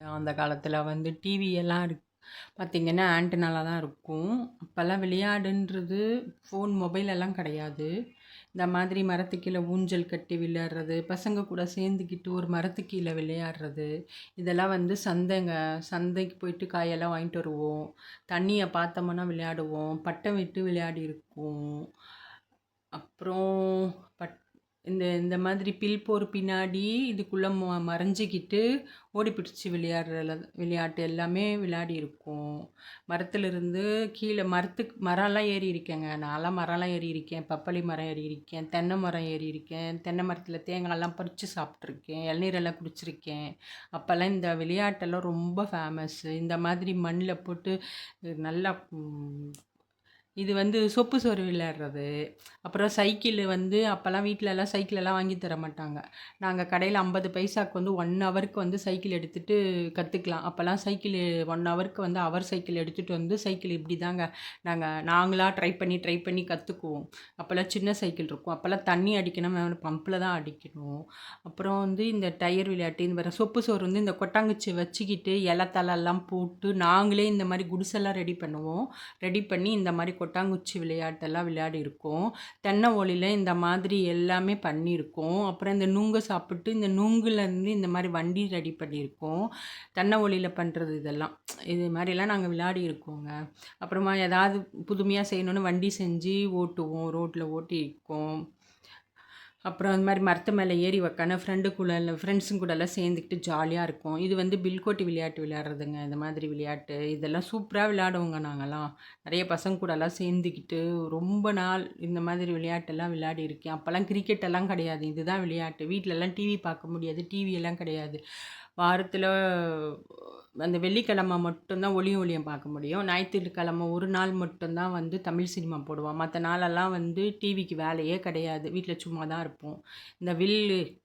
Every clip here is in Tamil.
அந்த காலத்தில் வந்து டிவியெல்லாம் இருக்கு. பார்த்திங்கன்னா ஆண்டனால தான் இருக்கும். அப்போல்லாம் விளையாடுன்றது ஃபோன் மொபைல் எல்லாம் கிடையாது. இந்த மாதிரி மரத்து கீழே ஊஞ்சல் கட்டி விளையாடுறது பசங்க கூட சேர்ந்துக்கிட்டு ஒரு மரத்து கீழே விளையாடுறது இதெல்லாம் வந்து சந்தைங்க சந்தைக்கு போயிட்டு காயெல்லாம் வாங்கிட்டு வருவோம். தண்ணியை பார்த்தோம்னா விளையாடுவோம். பட்டம் விட்டு விளையாடி இருக்கோம். அப்புறம் பட் இந்த இந்த மாதிரி பில் போர் பின்னாடி இதுக்குள்ளே ம மறைஞ்சிக்கிட்டு ஓடி பிடிச்சி விளையாடுற விளையாட்டு எல்லாமே விளையாடி இருக்கோம். மரத்துலேருந்து கீழே மரத்துக்கு மரம்லாம் ஏறி இருக்கேங்க. நான்லாம் மரம்லாம் ஏறி இருக்கேன். பப்பாளி மரம் ஏறி இருக்கேன். தென்னை மரம் ஏறி இருக்கேன். தென்னை மரத்தில் தேங்காய்லாம் பறித்து சாப்பிட்ருக்கேன் இளநீரெல்லாம் குடிச்சிருக்கேன். அப்போல்லாம் இந்த விளையாட்டெல்லாம் ரொம்ப ஃபேமஸ்ஸு இந்த மாதிரி மண்ணில் போட்டு நல்லா இது வந்து சொப்பு சோறு விளையாடுறது. அப்புறம் சைக்கிள் வந்து அப்போல்லாம் வீட்டிலலாம் சைக்கிளெல்லாம் வாங்கி தர மாட்டாங்க. நாங்கள் கடையில் ஐம்பது பைசாவுக்கு வந்து ஒன் ஹவருக்கு வந்து சைக்கிள் எடுத்துகிட்டு கற்றுக்கலாம் அப்போல்லாம் சைக்கிள் ஒன் ஹவருக்கு வந்து அவர் சைக்கிள் எடுத்துகிட்டு வந்து சைக்கிள் இப்படி தாங்க நாங்கள் நாங்களாக ட்ரை பண்ணி ட்ரை பண்ணி கற்றுக்குவோம் அப்போல்லாம் சின்ன சைக்கிள் இருக்கும். அப்போல்லாம் தண்ணி அடிக்கணும் பம்பில் தான் அடிக்கணும். அப்புறம் வந்து இந்த டயர் விளையாட்டு இந்த வர சொப்பு சோறு வந்து இந்த கொட்டாங்குச்சி வச்சுக்கிட்டு இலை தலெல்லாம் போட்டு நாங்களே இந்த மாதிரி குடிசெல்லாம் ரெடி பண்ணுவோம். ரெடி பண்ணி இந்த மாதிரி கொட்டாங்குச்சி விளையாட்டெல்லாம் விளையாடி இருக்கோம். தென்னை ஓலியில் இந்த மாதிரி எல்லாமே பண்ணியிருக்கோம். அப்புறம் இந்த நுங்கு சாப்பிட்டு இந்த நுங்குலேருந்து இந்த மாதிரி வண்டி ரெடி பண்ணியிருக்கோம். தென்னை ஓலியில் பண்ணுறது இதெல்லாம். இது மாதிரிலாம் நாங்கள் விளையாடி இருக்கோங்க. அப்புறமா ஏதாவது புதுமையாக செய்யணுன்னு வண்டி செஞ்சு ஓட்டுவோம். ரோட்டில் ஓட்டி இருக்கோம் அப்புறம் அந்த மாதிரி மரத்து மேலே ஏறி வைக்கான்னு ஃப்ரெண்டு கூட இல்லை ஃப்ரெண்ட்ஸுங்க கூடலாம் சேர்ந்துக்கிட்டு ஜாலியாக இருக்கும். இது வந்து பில்கோட்டி விளையாட்டு விளையாடுறதுங்க இந்த மாதிரி விளையாட்டு. இதெல்லாம் சூப்பராக விளையாடுவோங்க நாங்கள்லாம் நிறைய பசங்க கூடலாம் சேர்ந்துக்கிட்டு ரொம்ப நாள் இந்த மாதிரி விளையாட்டெல்லாம் விளையாடி இருக்கேன். அப்போல்லாம் கிரிக்கெட்டெல்லாம் கிடையாது. இதுதான் விளையாட்டு. வீட்டிலலாம் டிவி பார்க்க முடியாது. டிவியெல்லாம் கிடையாது. வாரத்தில் அந்த வெள்ளிக்கிழமை மட்டும்தான் ஒளியும் ஒளியும் பார்க்க முடியும். ஞாயிற்றுக்கிழமை ஒரு நாள் மட்டும்தான் வந்து தமிழ் சினிமா போடுவான் மற்ற நாளெல்லாம் வந்து டிவிக்கு வேலையே கிடையாது. வீட்டில் சும்மா தான் இருப்போம். இந்த வில்லு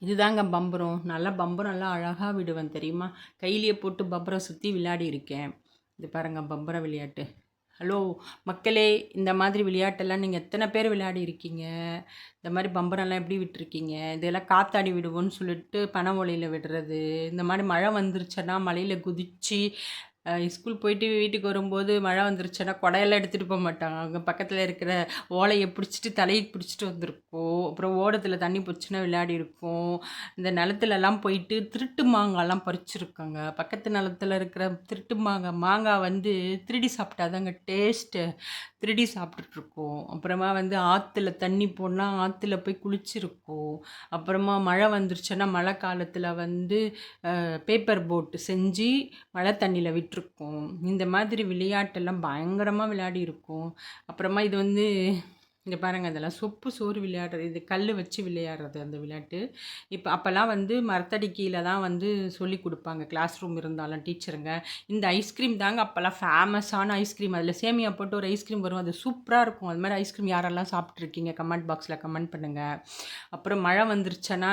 இதுதாங்க பம்பரம். நல்லா பம்பரம் எல்லாம் அழகாக விடுவேன் தெரியுமா? கையிலேயே போட்டு பம்பரம் சுற்றி விளையாடி இருக்கேன். இது பாருங்கள் பம்பரம் விளையாட்டு. ஹலோ மக்களே இந்த மாதிரி விளையாட்டெல்லாம் நீங்கள் எத்தனை பேர் விளையாடி இருக்கீங்க? இந்த மாதிரி பம்பரெல்லாம் எப்படி விட்டுருக்கீங்க? இதெல்லாம் காத்தாடி விடுவோன்னு சொல்லிட்டு பனை ஒலையில் விடுறது. இந்த மாதிரி மழை வந்துருச்சுன்னா மலையில் குதித்து ஸ்கூல் போயிட்டு வீட்டுக்கு வரும்போது மழை வந்துருச்சுன்னா குடையெல்லாம் எடுத்துகிட்டு போக மாட்டாங்க. அங்கே பக்கத்தில் இருக்கிற ஓலையை பிடிச்சிட்டு தலையை பிடிச்சிட்டு வந்திருக்கோம். அப்புறம் ஓடத்தில் தண்ணி பிடிச்சின்னா விளையாடி இருக்கோம் இந்த நிலத்துலலாம் போயிட்டு திருட்டு மாங்காய்லாம் பறிச்சிருக்காங்க. பக்கத்து நிலத்துல இருக்கிற திருட்டு மாங்காய் மாங்காய் வந்து திருடி சாப்பிட்டாதாங்க டேஸ்ட்டு திருடி சாப்பிட்டுட்ருக்கோம். அப்புறமா வந்து ஆற்றுல தண்ணி போனால் ஆற்றுல போய் குளிச்சிருக்கோம். அப்புறமா மழை வந்துருச்சுன்னா மழை காலத்தில் வந்து பேப்பர் போட்டு செஞ்சு மழை தண்ணியில் விட்டுருக்கோம் இந்த மாதிரி விளையாட்டெல்லாம் பயங்கரமாக விளையாடி இருக்கோம் அப்புறமா இது வந்து இங்கே பாருங்கள் அதெல்லாம் சொப்பு சோறு விளையாடுறது இது கல் வச்சு விளையாடுறது அந்த விளையாட்டு. இப்போ அப்போல்லாம் வந்து மரத்தடி கீழே தான் வந்து சொல்லி கொடுப்பாங்க. கிளாஸ் ரூம் இருந்தாலும் டீச்சருங்க இந்த ஐஸ்கிரீம் தாங்க அப்போல்லாம் ஃபேமஸான ஐஸ்கிரீம் அதில் சேமியா போட்டு ஒரு ஐஸ்கிரீம் வரும். அது சூப்பராக இருக்கும். அது மாதிரி ஐஸ்கிரீம் யாரெல்லாம் சாப்பிட்ருக்கீங்க கமெண்ட் பாக்ஸில் கமெண்ட் பண்ணுங்கள் அப்புறம் மழை வந்துருச்சுன்னா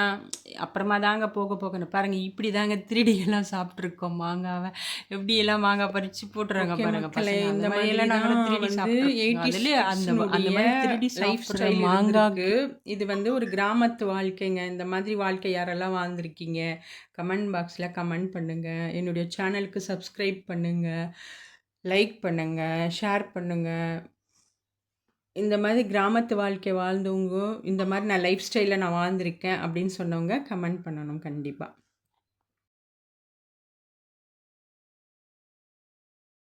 அப்புறமா தாங்க போக போகணும் பாருங்கள் இப்படி தாங்க திருடியெல்லாம் சாப்பிட்ருக்கோம் மாங்காவை. எப்படியெல்லாம் மாங்காய் பறித்து போட்டுறாங்க பாருங்கள் இந்த மாதிரியெல்லாம் நாங்கள் திருடி சாப்பிட்டு அந்த அந்த லைஃப் ஸ்டைல் மாங்காக்கு இது வந்து ஒரு கிராமத்து வாழ்க்கைங்க. இந்த மாதிரி வாழ்க்கை யாரெல்லாம் வாழ்ந்துருக்கீங்க? கமெண்ட் பாக்ஸில் கமெண்ட் பண்ணுங்கள் என்னுடைய சேனலுக்கு சப்ஸ்கிரைப் பண்ணுங்கள் லைக் பண்ணுங்கள் ஷேர் பண்ணுங்கள் இந்த மாதிரி கிராமத்து வாழ்க்கை வாழ்ந்தவங்க இந்த மாதிரி நான் லைஃப் ஸ்டைலில் நான் வாழ்ந்திருக்கேன் அப்படின்னு சொன்னவங்க கமெண்ட் பண்ணணும் கண்டிப்பாக